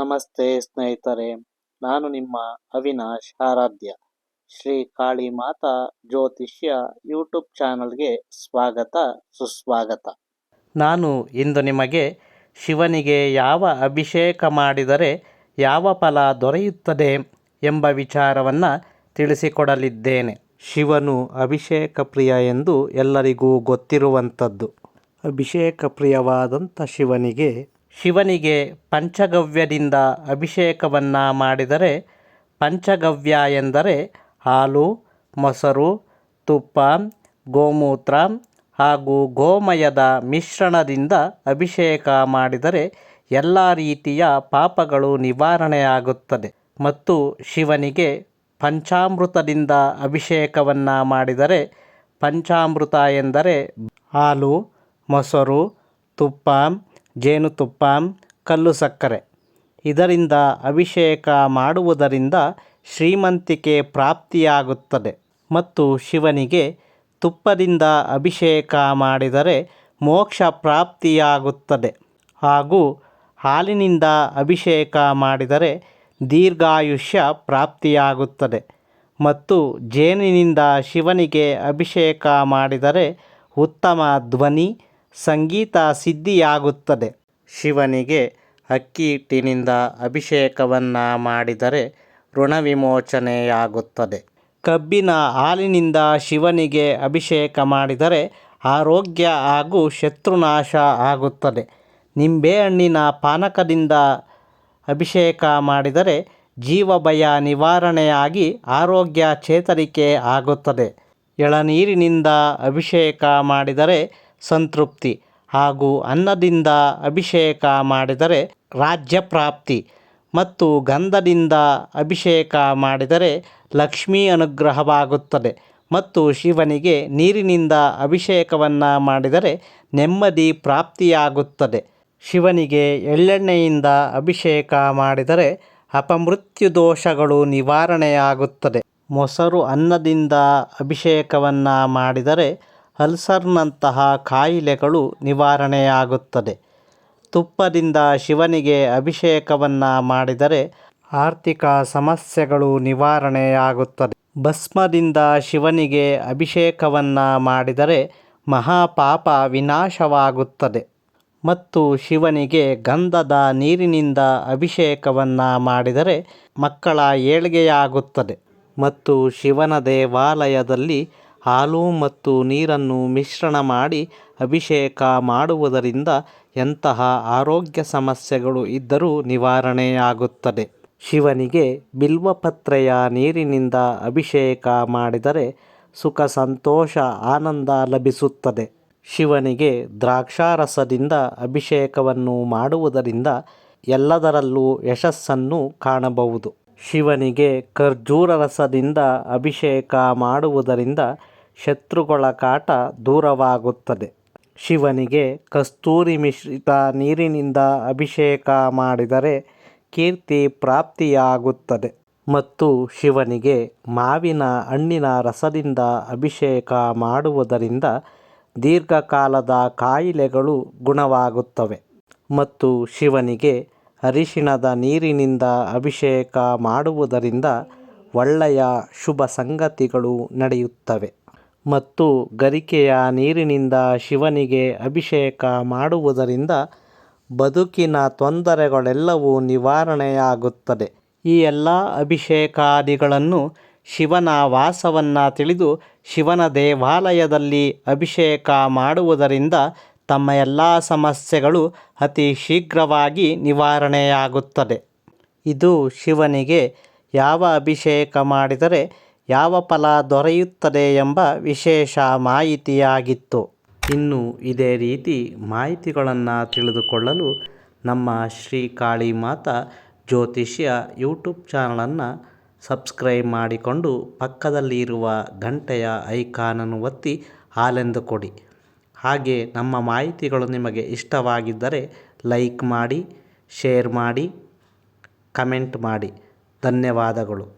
ನಮಸ್ತೆ ಸ್ನೇಹಿತರೆ ನಾನು ನಿಮ್ಮ ಅವಿನಾಶ್ ಆರಾಧ್ಯ. ಶ್ರೀ ಕಾಳಿ ಮಾತಾ ಜ್ಯೋತಿಷ್ಯ ಯೂಟ್ಯೂಬ್ ಚಾನಲ್ಗೆ ಸ್ವಾಗತ ಸುಸ್ವಾಗತ. ನಾನು ಇಂದು ನಿಮಗೆ ಶಿವನಿಗೆ ಯಾವ ಅಭಿಷೇಕ ಮಾಡಿದರೆ ಯಾವ ಫಲ ದೊರೆಯುತ್ತದೆ ಎಂಬ ವಿಚಾರವನ್ನು ತಿಳಿಸಿಕೊಡಲಿದ್ದೇನೆ. ಶಿವನು ಅಭಿಷೇಕ ಪ್ರಿಯ ಎಂದು ಎಲ್ಲರಿಗೂ ಗೊತ್ತಿರುವಂಥದ್ದು. ಅಭಿಷೇಕ ಪ್ರಿಯವಾದಂಥ ಶಿವನಿಗೆ ಶಿವನಿಗೆ ಪಂಚಗವ್ಯದಿಂದ ಅಭಿಷೇಕವನ್ನು ಮಾಡಿದರೆ ಪಂಚಗವ್ಯ ಎಂದರೆ ಹಾಲು, ಮೊಸರು, ತುಪ್ಪ, ಗೋಮೂತ್ರ ಹಾಗೂ ಗೋಮಯದ ಮಿಶ್ರಣದಿಂದ ಅಭಿಷೇಕ ಮಾಡಿದರೆ ಎಲ್ಲ ರೀತಿಯ ಪಾಪಗಳು ನಿವಾರಣೆಯಾಗುತ್ತದೆ. ಮತ್ತು ಶಿವನಿಗೆ ಪಂಚಾಮೃತದಿಂದ ಅಭಿಷೇಕವನ್ನು ಮಾಡಿದರೆ ಪಂಚಾಮೃತ ಎಂದರೆ ಹಾಲು, ಮೊಸರು, ತುಪ್ಪ ಜೇನುತುಪ್ಪ ಕಲ್ಲು ಸಕ್ಕರೆ. ಇದರಿಂದ ಅಭಿಷೇಕ ಮಾಡುವುದರಿಂದ ಶ್ರೀಮಂತಿಕೆ ಪ್ರಾಪ್ತಿಯಾಗುತ್ತದೆ ಮತ್ತು ಶಿವನಿಗೆ ತುಪ್ಪದಿಂದ ಅಭಿಷೇಕ ಮಾಡಿದರೆ ಮೋಕ್ಷ ಪ್ರಾಪ್ತಿಯಾಗುತ್ತದೆ. ಹಾಗೂ ಹಾಲಿನಿಂದ ಅಭಿಷೇಕ ಮಾಡಿದರೆ ದೀರ್ಘಾಯುಷ್ಯ ಪ್ರಾಪ್ತಿಯಾಗುತ್ತದೆ ಮತ್ತು ಜೇನಿನಿಂದ ಶಿವನಿಗೆ ಅಭಿಷೇಕ ಮಾಡಿದರೆ ಉತ್ತಮ ಧ್ವನಿ ಸಂಗೀತ ಸಿದ್ಧಿಯಾಗುತ್ತದೆ. ಶಿವನಿಗೆ ಅಕ್ಕಿ ಹಿಟ್ಟಿನಿಂದ ಅಭಿಷೇಕವನ್ನು ಮಾಡಿದರೆ ಋಣವಿಮೋಚನೆಯಾಗುತ್ತದೆ. ಕಬ್ಬಿನ ಹಾಲಿನಿಂದ ಶಿವನಿಗೆ ಅಭಿಷೇಕ ಮಾಡಿದರೆ ಆರೋಗ್ಯ ಹಾಗೂ ಶತ್ರುನಾಶ ಆಗುತ್ತದೆ. ನಿಂಬೆಹಣ್ಣಿನ ಪಾನಕದಿಂದ ಅಭಿಷೇಕ ಮಾಡಿದರೆ ಜೀವಭಯ ನಿವಾರಣೆಯಾಗಿ ಆರೋಗ್ಯ ಚೇತರಿಕೆ ಆಗುತ್ತದೆ. ಎಳನೀರಿನಿಂದ ಅಭಿಷೇಕ ಮಾಡಿದರೆ ಸಂತೃಪ್ತಿ ಹಾಗೂ ಅನ್ನದಿಂದ ಅಭಿಷೇಕ ಮಾಡಿದರೆ ರಾಜ್ಯ ಪ್ರಾಪ್ತಿ ಮತ್ತು ಗಂಧದಿಂದ ಅಭಿಷೇಕ ಮಾಡಿದರೆ ಲಕ್ಷ್ಮೀ ಅನುಗ್ರಹವಾಗುತ್ತದೆ ಮತ್ತು ಶಿವನಿಗೆ ನೀರಿನಿಂದ ಅಭಿಷೇಕವನ್ನು ಮಾಡಿದರೆ ನೆಮ್ಮದಿ ಪ್ರಾಪ್ತಿಯಾಗುತ್ತದೆ. ಶಿವನಿಗೆ ಎಳ್ಳೆಣ್ಣೆಯಿಂದ ಅಭಿಷೇಕ ಮಾಡಿದರೆ ಅಪಮೃತ್ಯು ದೋಷಗಳು ನಿವಾರಣೆಯಾಗುತ್ತದೆ. ಮೊಸರು ಅನ್ನದಿಂದ ಅಭಿಷೇಕವನ್ನು ಮಾಡಿದರೆ ಅಲ್ಸರ್ನಂತಹ ಕಾಯಿಲೆಗಳು ನಿವಾರಣೆಯಾಗುತ್ತದೆ. ತುಪ್ಪದಿಂದ ಶಿವನಿಗೆ ಅಭಿಷೇಕವನ್ನು ಮಾಡಿದರೆ ಆರ್ಥಿಕ ಸಮಸ್ಯೆಗಳು ನಿವಾರಣೆಯಾಗುತ್ತದೆ. ಭಸ್ಮದಿಂದ ಶಿವನಿಗೆ ಅಭಿಷೇಕವನ್ನು ಮಾಡಿದರೆ ಮಹಾಪಾಪ ವಿನಾಶವಾಗುತ್ತದೆ. ಮತ್ತು ಶಿವನಿಗೆ ಗಂಧದ ನೀರಿನಿಂದ ಅಭಿಷೇಕವನ್ನು ಮಾಡಿದರೆ ಮಕ್ಕಳ ಏಳ್ಗೆಯಾಗುತ್ತದೆ. ಮತ್ತು ಶಿವನ ದೇವಾಲಯದಲ್ಲಿ ಹಾಲು ಮತ್ತು ನೀರನ್ನು ಮಿಶ್ರಣ ಮಾಡಿ ಅಭಿಷೇಕ ಮಾಡುವುದರಿಂದ ಎಂತಹ ಆರೋಗ್ಯ ಸಮಸ್ಯೆಗಳು ಇದ್ದರೂ ನಿವಾರಣೆಯಾಗುತ್ತದೆ. ಶಿವನಿಗೆ ಬಿಲ್ವಪತ್ರೆಯ ನೀರಿನಿಂದ ಅಭಿಷೇಕ ಮಾಡಿದರೆ ಸುಖ, ಸಂತೋಷ, ಆನಂದ ಲಭಿಸುತ್ತದೆ. ಶಿವನಿಗೆ ದ್ರಾಕ್ಷಾರಸದಿಂದ ಅಭಿಷೇಕವನ್ನು ಮಾಡುವುದರಿಂದ ಎಲ್ಲದರಲ್ಲೂ ಯಶಸ್ಸನ್ನು ಕಾಣಬಹುದು. ಶಿವನಿಗೆ ಖರ್ಜೂರ ರಸದಿಂದ ಅಭಿಷೇಕ ಮಾಡುವುದರಿಂದ ಶತ್ರುಗಳ ಕಾಟ ದೂರವಾಗುತ್ತದೆ. ಶಿವನಿಗೆ ಕಸ್ತೂರಿ ಮಿಶ್ರಿತ ನೀರಿನಿಂದ ಅಭಿಷೇಕ ಮಾಡಿದರೆ ಕೀರ್ತಿ ಪ್ರಾಪ್ತಿಯಾಗುತ್ತದೆ ಮತ್ತು ಶಿವನಿಗೆ ಮಾವಿನ ಹಣ್ಣಿನ ರಸದಿಂದ ಅಭಿಷೇಕ ಮಾಡುವುದರಿಂದ ದೀರ್ಘಕಾಲದ ಕಾಯಿಲೆಗಳು ಗುಣವಾಗುತ್ತವೆ ಮತ್ತು ಶಿವನಿಗೆ ಅರಿಶಿಣದ ನೀರಿನಿಂದ ಅಭಿಷೇಕ ಮಾಡುವುದರಿಂದ ಒಳ್ಳೆಯ ಶುಭ ಸಂಗತಿಗಳು ನಡೆಯುತ್ತವೆ. ಮತ್ತು ಗರಿಕೆಯ ನೀರಿನಿಂದ ಶಿವನಿಗೆ ಅಭಿಷೇಕ ಮಾಡುವುದರಿಂದ ಬದುಕಿನ ತೊಂದರೆಗಳೆಲ್ಲವೂ ನಿವಾರಣೆಯಾಗುತ್ತದೆ. ಈ ಎಲ್ಲ ಅಭಿಷೇಕಾದಿಗಳನ್ನು ಶಿವನ ವಾಸವನ್ನು ತಿಳಿದು ಶಿವನ ದೇವಾಲಯದಲ್ಲಿ ಅಭಿಷೇಕ ಮಾಡುವುದರಿಂದ ತಮ್ಮ ಎಲ್ಲ ಸಮಸ್ಯೆಗಳು ಅತಿ ಶೀಘ್ರವಾಗಿ ನಿವಾರಣೆಯಾಗುತ್ತದೆ. ಇದು ಶಿವನಿಗೆ ಯಾವ ಅಭಿಷೇಕ ಮಾಡಿದರೆ ಯಾವ ಫಲ ದೊರೆಯುತ್ತದೆ ಎಂಬ ವಿಶೇಷ ಮಾಹಿತಿಯಾಗಿತ್ತು. ಇನ್ನು ಇದೇ ರೀತಿ ಮಾಹಿತಿಗಳನ್ನು ತಿಳಿದುಕೊಳ್ಳಲು ನಮ್ಮ ಶ್ರೀ ಕಾಳಿ ಮಾತಾ ಜ್ಯೋತಿಷ್ಯ ಯೂಟ್ಯೂಬ್ ಚಾನಲನ್ನು ಸಬ್ಸ್ಕ್ರೈಬ್ ಮಾಡಿಕೊಂಡು ಪಕ್ಕದಲ್ಲಿರುವ ಗಂಟೆಯ ಐಕಾನನ್ನು ಒತ್ತಿ ಹಾಲೆಂದು ಕೊಡಿ ಹಾಗೆ ನಮ್ಮ ಮಾಹಿತಿಗಳು ನಿಮಗೆ ಇಷ್ಟವಾಗಿದ್ದರೆ ಲೈಕ್ ಮಾಡಿ ಶೇರ್ ಮಾಡಿ ಕಮೆಂಟ್ ಮಾಡಿ. ಧನ್ಯವಾದಗಳು.